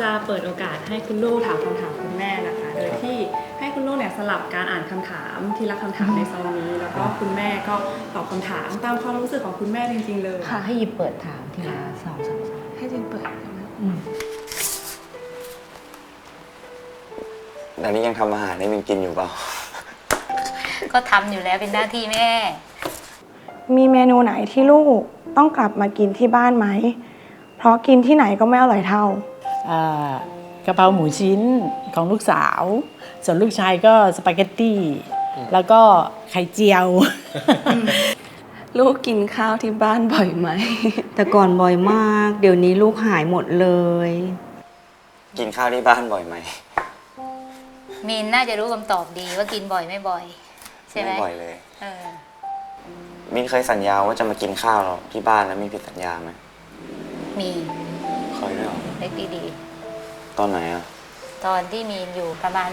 จะเปิดโอกาสให้คุณลูกถามคำถามคุณแม่นะคะ โดยที่ให้คุณลูกเนี่ยสลับการอ่านคำถามทีละคำถามในซองนี้ แล้วก็คุณแม่ก็ตอบคำถามตามความรู้สึกของคุณแม่จริงๆเลยค่ะให้หยิบเปิดถามทีละสองสองสามให้จินเปิดใช่ไหมอืมตอนนี้ยังทำอาหารให้มินกินอยู่เปล่า ก็ทำอยู่แล้วเป็นหน้าที่แม่ มีเมนูไหนที่ลูกต้องกลับมากินที่บ้านไหม เพราะกินที่ไหนก็ไม่อร่อยเท่า อ่ากะเพราหมูชิ้นของลูกสาว ส่วนลูกชายก็สปาเกตตี้ แล้วก็ไข่เจียว ลูกกินข้าวที่บ้านบ่อยไหม แต่ก่อนบ่อยมาก เดี๋ยวนี้ลูกหายหมดเลย กินข้าวที่บ้านบ่อยไหมมีนน่าจะรู้คำตอบดีว่ากินบ่อยไม่บ่อย ใช่ไหมบ่อยเลยเออมินเคยสัญญาว่าจะมากินข้าวเราที่บ้านแล้วมินผิดสัญญาไหมมีเคยด้วยเหรอ เล็กดีตอนไหนอะๆ ตอนที่มีนอยู่ประมาณ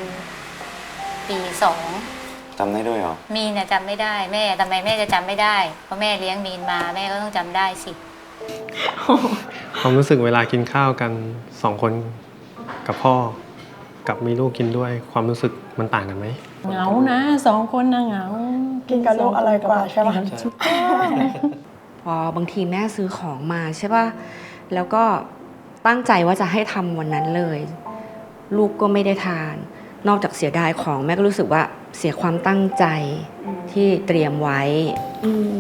ปีสอง จำได้ด้วยเหรอ มีนน่ะจำไม่ได้แม่ทำไมแม่จะจำไม่ได้ เพราะแม่เลี้ยงมีนมาแม่ก็ต้องจำได้สิ ความรู้สึกเวลากินข้าวกันสองคนกับพ่อ กับมีลูกกินด้วยความรู้สึกมันต่างกันไหม เหงานะสองคนนะเหงา กิกินกับลูกอร่อยกว่าใช่ปะ พอบางทีแม่ซื้อของมาใช่ป่ะ แล้วก็ ตั้งใจว่าจะให้ทำวันนั้นเลย ลูกก็ไม่ได้ทาน นอกจากเสียดายของแม่ก็รู้สึกว่าเสียความตั้งใจที่เตรียมไว้อืม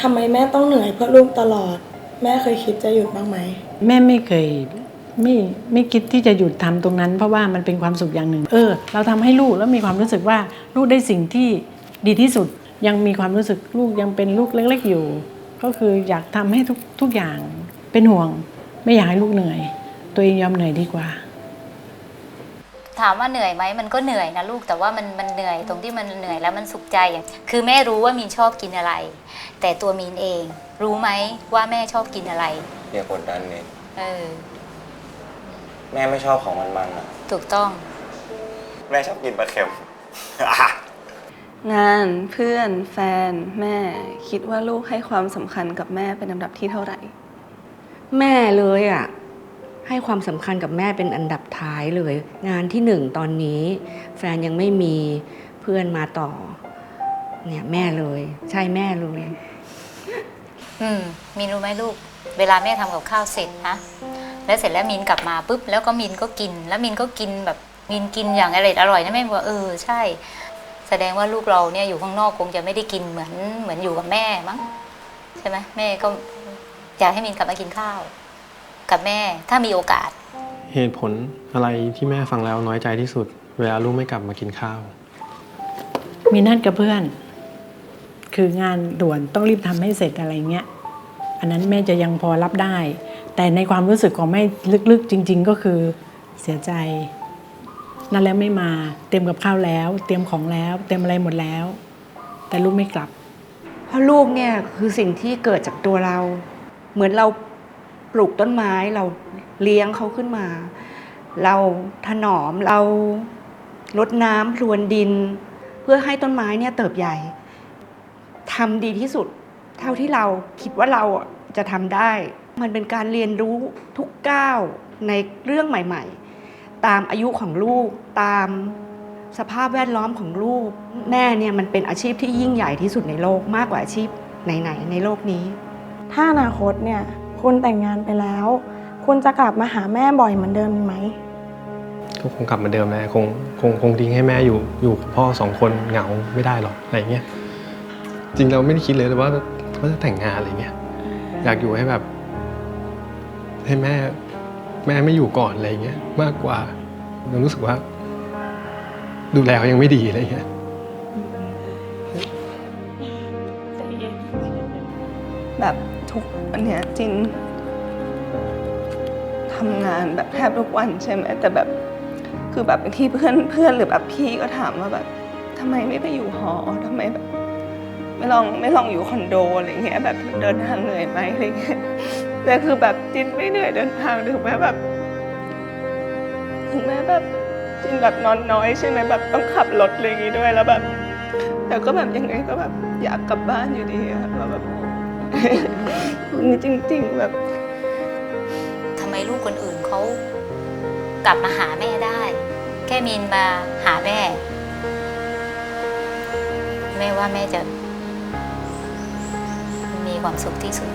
ทำไมแม่ต้องเหนื่อยเพื่อลูกตลอด แม่เคยคิดจะหยุดบ้างไหม แม่ไม่เคยไม่ไม่คิดที่จะหยุดทำตรงนั้น เพราะว่ามันเป็นความสุขอย่างหนึ่ง เออ เราทำให้ลูกแล้วมีความรู้สึกว่าลูกได้สิ่งที่ดีที่สุด ยังมีความรู้สึกลูกยังเป็นลูกเล็ก ๆอยู่ ก็คืออยากทำให้ทุกทุกอย่างเป็นห่วง ไม่อยากให้ลูกเหนื่อย ตัวเองยอมเหนื่อยดีกว่า ถามว่าเหนื่อยไหมมันก็เหนื่อยนะลูกแต่ว่ามันมันเหนื่อยตรงที่มันเหนื่อยแล้วมันสุขใจอย่างคือแม่รู้ว่ามีนชอบกินอะไร แต่ตัวมีนเอง รู้ไหมว่าแม่ชอบกินอะไรอย่ากดดันเลยเออแม่ไม่ชอบของมันๆอะถูกต้อง แม่ชอบกินปลาเค็ม งานเพื่อน แฟน แม่ คิดว่าลูกให้ความสำคัญกับแม่เป็นลำดับที่เท่าไหร่ แม่เลยอะ่ะ ให้ความสำคัญกับแม่เป็นอันดับท้ายเลย งานที่หนึ่งตอนนี้ แฟนยังไม่มีเพื่อนมาต่อ เนี่ยแม่เลย ใช่แม่เลย อืมมีนรู้ไหมลูก เวลาแม่ทำกับข้าวเสร็จนะแล้วเสร็จแล้วมินกลับมาปุ๊บแล้วก็มินก็กิน แล้วมินก็กินแบบมินกินอย่างอร่อยอร่อยนะแม่บอกว่าเออใช่ แสดงว่าลูกเราเนี่ยอยู่ข้างนอกคงจะไม่ได้กินเหมือนเหมือนอยู่กับแม่มั้งใช่ไหมแม่ก็ อยากให้มินกลับมากินข้าว กับแม่ถ้ามีโอกาส เหตุผลอะไรที่แม่ฟังแล้วน้อยใจที่สุด เวลาลูกไม่กลับมากินข้าว มีนัดกับเพื่อน คืองานด่วนต้องรีบทำให้เสร็จอะไรเงี้ย อันนั้นแม่จะยังพอรับได้ แต่ในความรู้สึกของแม่ลึกๆ จริง ๆ ก็คือเสียใจนั่นแล้วไม่มาเตรียมกับข้าวแล้ว เตรียมของแล้ว เตรียมอะไรหมดแล้ว แต่ลูกไม่กลับ เพราะลูกเนี่ยคือสิ่งที่เกิดจากตัวเรา เหมือนเราปลูกต้นไม้เราเลี้ยงเขาขึ้นมา เราถนอมเราลดน้ำพรวนดิน เพื่อให้ต้นไม้เนี่ยเติบใหญ่ทำดีที่สุด เท่าที่เราคิดว่าเราจะทำได้ มันเป็นการเรียนรู้ทุกก้าวในเรื่องใหม่ ๆ ตามอายุของลูกตามสภาพแวดล้อมของลูก แม่เนี่ยมันเป็นอาชีพที่ยิ่งใหญ่ที่สุดในโลกมากกว่าอาชีพไหนๆในโลกนี้ ถ้าอนาคตเนี่ย คุณแต่งงานไปแล้ว คุณจะกลับมาหาแม่บ่อยเหมือนเดิมไหมก็คงกลับมาเดิมแหละคงคงคงทิ้งให้แม่อยู่อยู่กับพ่อสองคนเหงาไม่ได้หรอกอะไรเงี้ยจริงเราไม่ได้คิดเลยว่าว่าจะแต่งงานอะไรเงี้ยอยากอยู่ให้แบบ ให้แม่ แม่ไม่อยู่ก่อนอะไรเงี้ยมากกว่าเรารู้สึกว่า ดูแลเขายังไม่ดีอะไรเงี้ยแบบ ทุกวันเนี้ยจินทำงานแบบแทบทุกวันใช่ไหมแต่แบบคือแบบบางทีเพื่อนเพื่อนหรือแบบพี่ก็ถามว่าแบบทำไมไม่ไปอยู่หอทำไมแบบ ไม่ลองไม่ลองอยู่คอนโดอะไรเงี้ยแบบเดินทางเหนื่อยไหมอะไรเงี้ยแต่คือแบบจินไม่เหนื่อยเดินทางถึงแม้แบบถึงแม้แบบจินแบบนอนน้อยใช่ไหมแบบต้องขับรถอะไรอย่างงี้ด้วยแล้วแบบ แต่ก็แบบยังไงก็แบบอยากกลับบ้านอยู่ดีอะแล้วแบ บนี่จริง ๆ แบบทำไมลูกคนอื่นเขากลับมาหาแม่ได้ แค่มีนมาหาแม่ แม่ว่าแม่จะ มีความสุขที่สุด